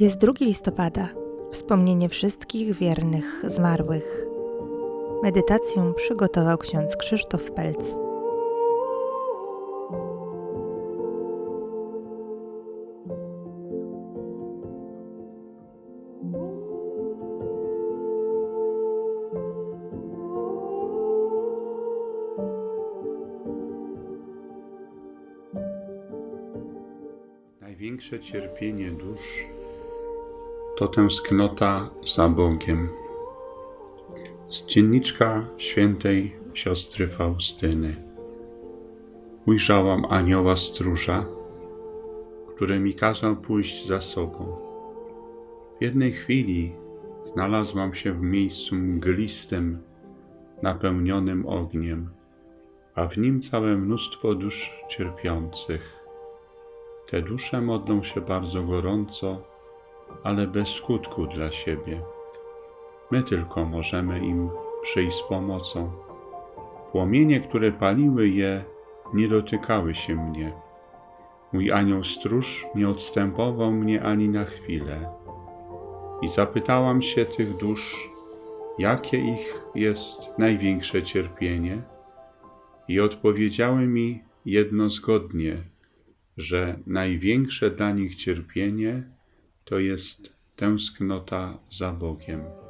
Jest 2 listopada, wspomnienie wszystkich wiernych zmarłych. Medytację przygotował ksiądz Krzysztof Pelc. Największe cierpienie dusz to tęsknota za Bogiem. Z dzienniczka świętej siostry Faustyny. Ujrzałam anioła stróża, który mi kazał pójść za sobą. W jednej chwili znalazłam się w miejscu mglistym, napełnionym ogniem, a w nim całe mnóstwo dusz cierpiących. Te dusze modlą się bardzo gorąco, ale bez skutku dla siebie. My tylko możemy im przyjść z pomocą. Płomienie, które paliły je, nie dotykały się mnie. Mój anioł stróż nie odstępował mnie ani na chwilę. I zapytałam się tych dusz, jakie ich jest największe cierpienie, i odpowiedziały mi jednozgodnie, że największe dla nich cierpienie to jest tęsknota za Bogiem.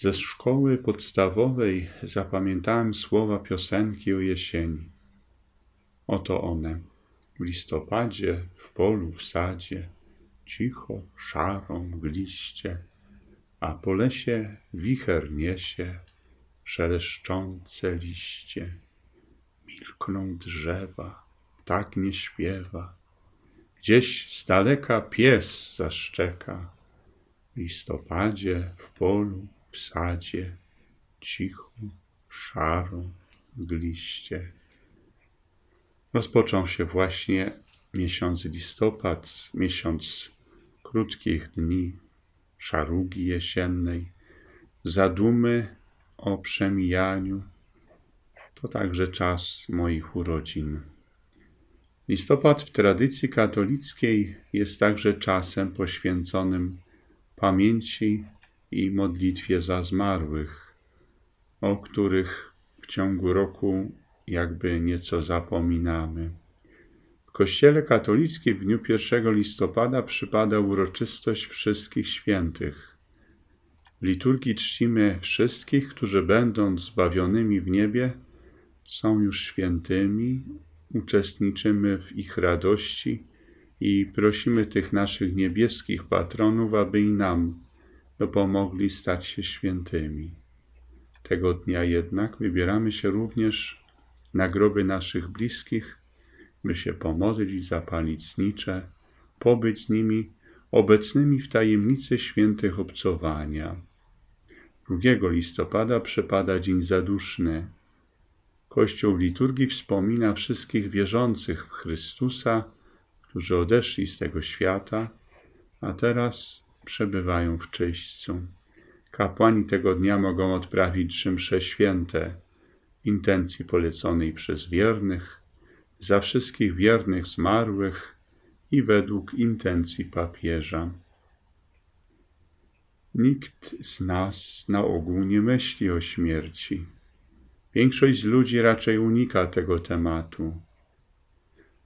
Ze szkoły podstawowej zapamiętałem słowa piosenki o jesieni. Oto one. W listopadzie, w polu, w sadzie, cicho, szaro, mgliście, a po lesie wicher niesie szeleszczące liście. Milkną drzewa, tak nie śpiewa. Gdzieś z daleka pies zaszczeka. W listopadzie, w polu, w sadzie, cicho, szaro, mgliście. Rozpoczął się właśnie miesiąc listopad, miesiąc krótkich dni, szarugi jesiennej, zadumy o przemijaniu. To także czas moich urodzin. Listopad w tradycji katolickiej jest także czasem poświęconym pamięci i modlitwie za zmarłych, o których w ciągu roku jakby nieco zapominamy. W Kościele katolickim w dniu 1 listopada przypada uroczystość wszystkich świętych. W liturgii czcimy wszystkich, którzy będąc zbawionymi w niebie, są już świętymi, uczestniczymy w ich radości i prosimy tych naszych niebieskich patronów, aby i nam dopomogli stać się świętymi. Tego dnia jednak wybieramy się również na groby naszych bliskich, by się pomodlić i zapalić znicze, pobyć z nimi obecnymi w tajemnicy świętych obcowania. 2 listopada przepada Dzień Zaduszny. Kościół liturgii wspomina wszystkich wierzących w Chrystusa, którzy odeszli z tego świata, a teraz przebywają w czyśćcu. Kapłani tego dnia mogą odprawić msze święte intencji poleconej przez wiernych, za wszystkich wiernych zmarłych i według intencji papieża. Nikt z nas na ogół nie myśli o śmierci. Większość z ludzi raczej unika tego tematu.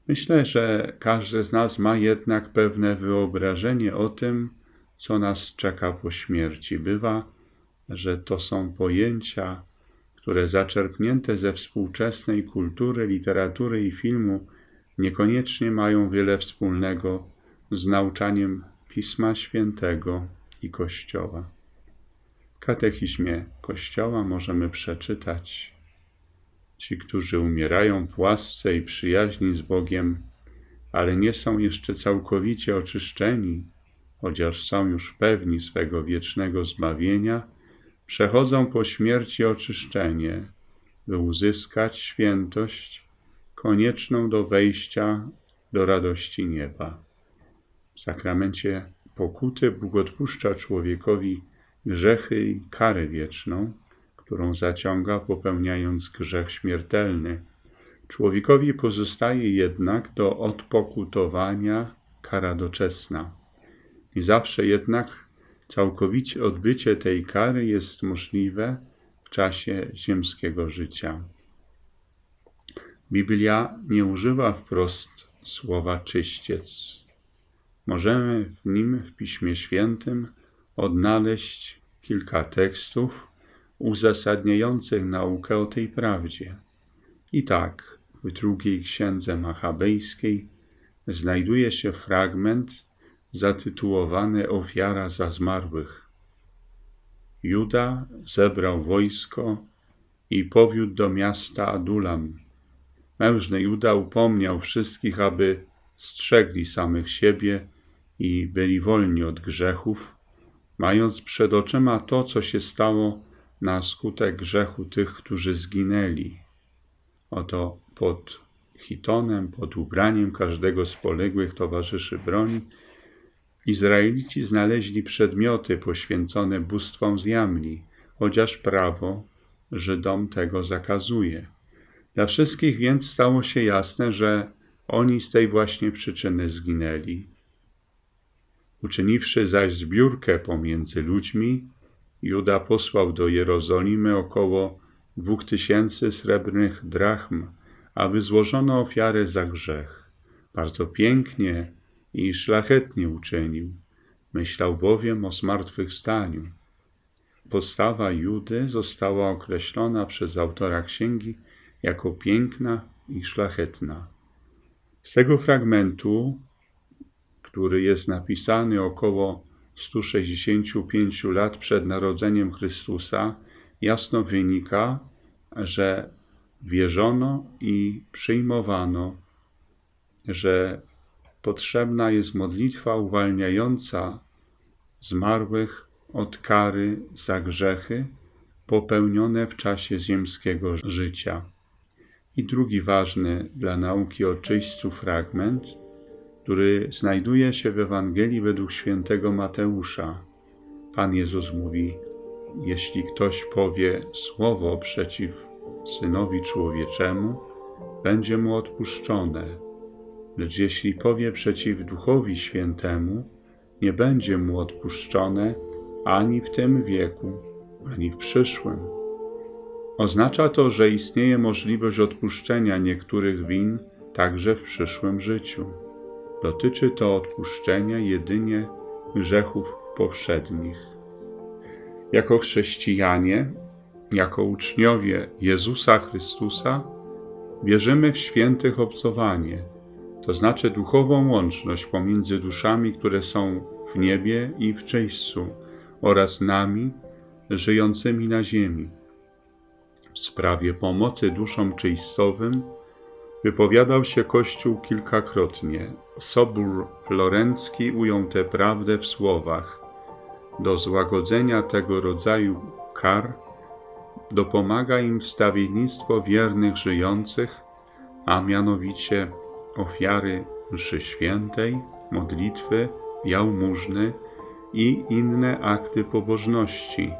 Myślę, że każdy z nas ma jednak pewne wyobrażenie o tym, co nas czeka po śmierci. Bywa, że to są pojęcia, które zaczerpnięte ze współczesnej kultury, literatury i filmu niekoniecznie mają wiele wspólnego z nauczaniem Pisma Świętego i Kościoła. W katechizmie Kościoła możemy przeczytać: Ci, którzy umierają w łasce i przyjaźni z Bogiem, ale nie są jeszcze całkowicie oczyszczeni, chociaż są już pewni swego wiecznego zbawienia, przechodzą po śmierci oczyszczenie, by uzyskać świętość konieczną do wejścia do radości nieba. W sakramencie pokuty Bóg odpuszcza człowiekowi grzechy i karę wieczną, którą zaciąga popełniając grzech śmiertelny. Człowiekowi pozostaje jednak do odpokutowania kara doczesna. Zawsze jednak całkowicie odbycie tej kary jest możliwe w czasie ziemskiego życia. Biblia nie używa wprost słowa czyściec. Możemy w nim w Piśmie Świętym odnaleźć kilka tekstów uzasadniających naukę o tej prawdzie. I tak w drugiej księdze machabejskiej znajduje się fragment zatytułowany Ofiara za zmarłych. Juda zebrał wojsko i powiódł do miasta Adulam. Mężny Juda upomniał wszystkich, aby strzegli samych siebie i byli wolni od grzechów, mając przed oczyma to, co się stało na skutek grzechu tych, którzy zginęli. Oto pod chitonem, pod ubraniem każdego z poległych towarzyszy broni, Izraelici znaleźli przedmioty poświęcone bóstwom z Jamni, chociaż prawo Żydom tego zakazuje. Dla wszystkich więc stało się jasne, że oni z tej właśnie przyczyny zginęli. Uczyniwszy zaś zbiórkę pomiędzy ludźmi, Juda posłał do Jerozolimy około dwóch tysięcy srebrnych drachm, aby złożono ofiarę za grzech. Bardzo pięknie i szlachetnie uczynił. Myślał bowiem o zmartwychwstaniu. Postawa Judy została określona przez autora księgi jako piękna i szlachetna. Z tego fragmentu, który jest napisany około 165 lat przed narodzeniem Chrystusa, jasno wynika, że wierzono i przyjmowano, że potrzebna jest modlitwa uwalniająca zmarłych od kary za grzechy popełnione w czasie ziemskiego życia. I drugi ważny dla nauki o czyśćcu fragment, który znajduje się w Ewangelii według świętego Mateusza. Pan Jezus mówi: Jeśli ktoś powie słowo przeciw synowi człowieczemu, będzie mu odpuszczone. Lecz jeśli powie przeciw Duchowi Świętemu, nie będzie mu odpuszczone ani w tym wieku, ani w przyszłym. Oznacza to, że istnieje możliwość odpuszczenia niektórych win także w przyszłym życiu. Dotyczy to odpuszczenia jedynie grzechów powszednich. Jako chrześcijanie, jako uczniowie Jezusa Chrystusa, wierzymy w świętych obcowanie, to znaczy duchową łączność pomiędzy duszami, które są w niebie i w czyśćcu, oraz nami, żyjącymi na ziemi. W sprawie pomocy duszom czyństowym wypowiadał się Kościół kilkakrotnie. Sobór florencki ujął tę prawdę w słowach: Do złagodzenia tego rodzaju kar dopomaga im wstawiennictwo wiernych żyjących, a mianowicie ofiary mszy świętej, modlitwy, jałmużny i inne akty pobożności,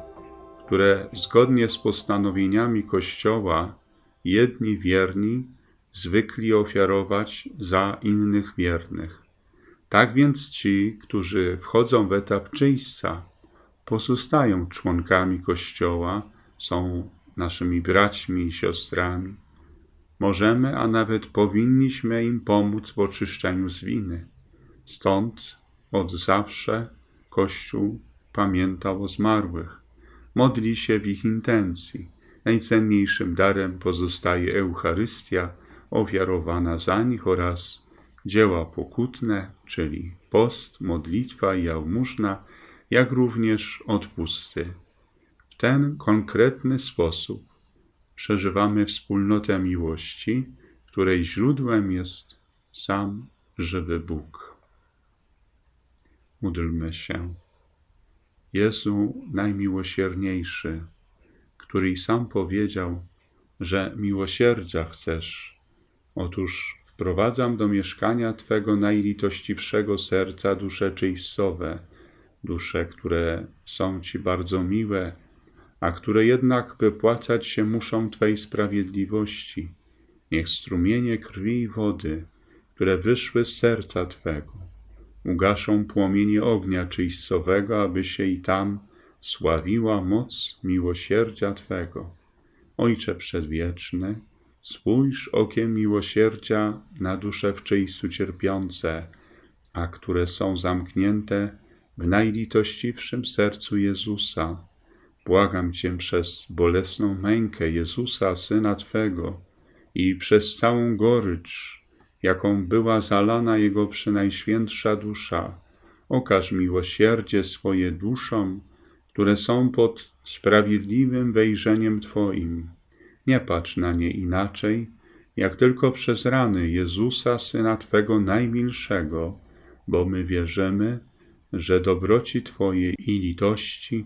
które zgodnie z postanowieniami Kościoła jedni wierni zwykli ofiarować za innych wiernych. Tak więc ci, którzy wchodzą w etap czyśćca, pozostają członkami Kościoła, są naszymi braćmi i siostrami. Możemy, a nawet powinniśmy im pomóc w oczyszczeniu z winy. Stąd od zawsze Kościół pamiętał o zmarłych, modli się w ich intencji. Najcenniejszym darem pozostaje Eucharystia, ofiarowana za nich oraz dzieła pokutne, czyli post, modlitwa i jałmużna, jak również odpusty. W ten konkretny sposób przeżywamy wspólnotę miłości, której źródłem jest sam żywy Bóg. Módlmy się. Jezu najmiłosierniejszy, który i sam powiedział, że miłosierdzia chcesz. Otóż wprowadzam do mieszkania Twego najlitościwszego serca dusze czyjsowe, dusze, które są Ci bardzo miłe, a które jednak wypłacać się muszą Twej sprawiedliwości. Niech strumienie krwi i wody, które wyszły z serca Twego, ugaszą płomienie ognia czyjsowego, aby się i tam sławiła moc miłosierdzia Twego. Ojcze Przedwieczny, spójrz okiem miłosierdzia na dusze w czyjstu cierpiące, a które są zamknięte w najlitościwszym sercu Jezusa. Błagam Cię przez bolesną mękę Jezusa, Syna Twego, i przez całą gorycz, jaką była zalana Jego przynajświętsza dusza, okaż miłosierdzie swoje duszom, które są pod sprawiedliwym wejrzeniem Twoim. Nie patrz na nie inaczej, jak tylko przez rany Jezusa, Syna Twego najmilszego, bo my wierzymy, że dobroci Twojej i litości